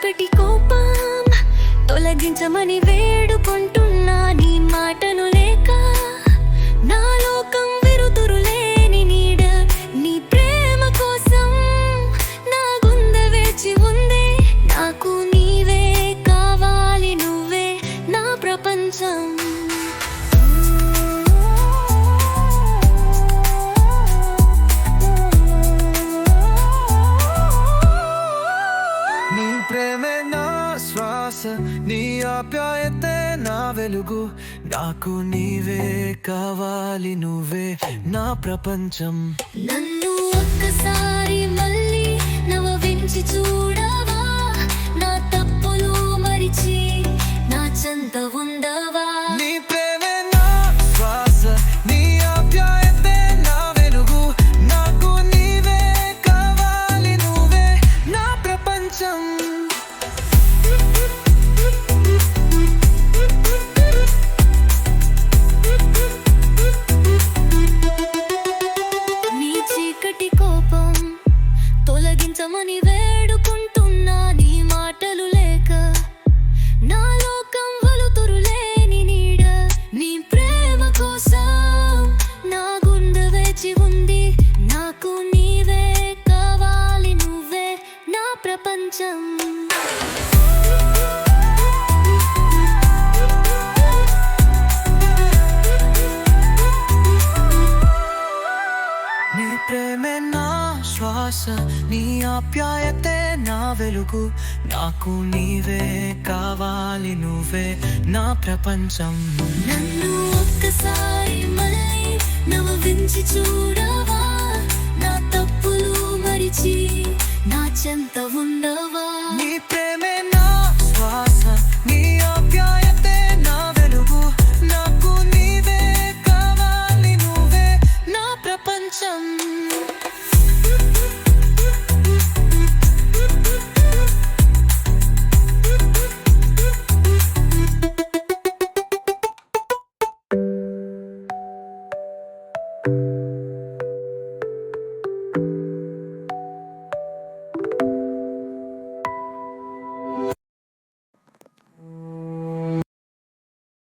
చీకటి కోపం తొలగించమని వేడుకుంటున్నా నీ మాటను లే శ్వాస నీ ఆప్యాయతే నా వెలుగు. నాకు నీవే కావాలి నువ్వే నా ప్రపంచం. నన్ను ఒక్కసారి తొలగించమని వేడుకుంటున్నా నీ మాటలు లేక. నా లోకం వలుతురు లేని నీడ. నీ ప్రేమ కోసం నా గుండె వేచి ఉంది. నాకు నీవే కావాలి నువ్వే నా ప్రపంచం. ఆశ నీ ఆప్యాయతే నా వెలుగు. నాకు నీవే కావాలి నువ్వే నా ప్రపంచం. నన్ను ఒక్కసారి మళ్ళీ నవ్వించి చూడవా? నా తప్పులు మరిచి నా చెంత ఉండవా? నీ ప్రేమే నా శ్వాస నీ ఆప్యాయతే నా వెలుగు. నాకు నీవే కావాలి నువ్వే నా ప్రపంచం.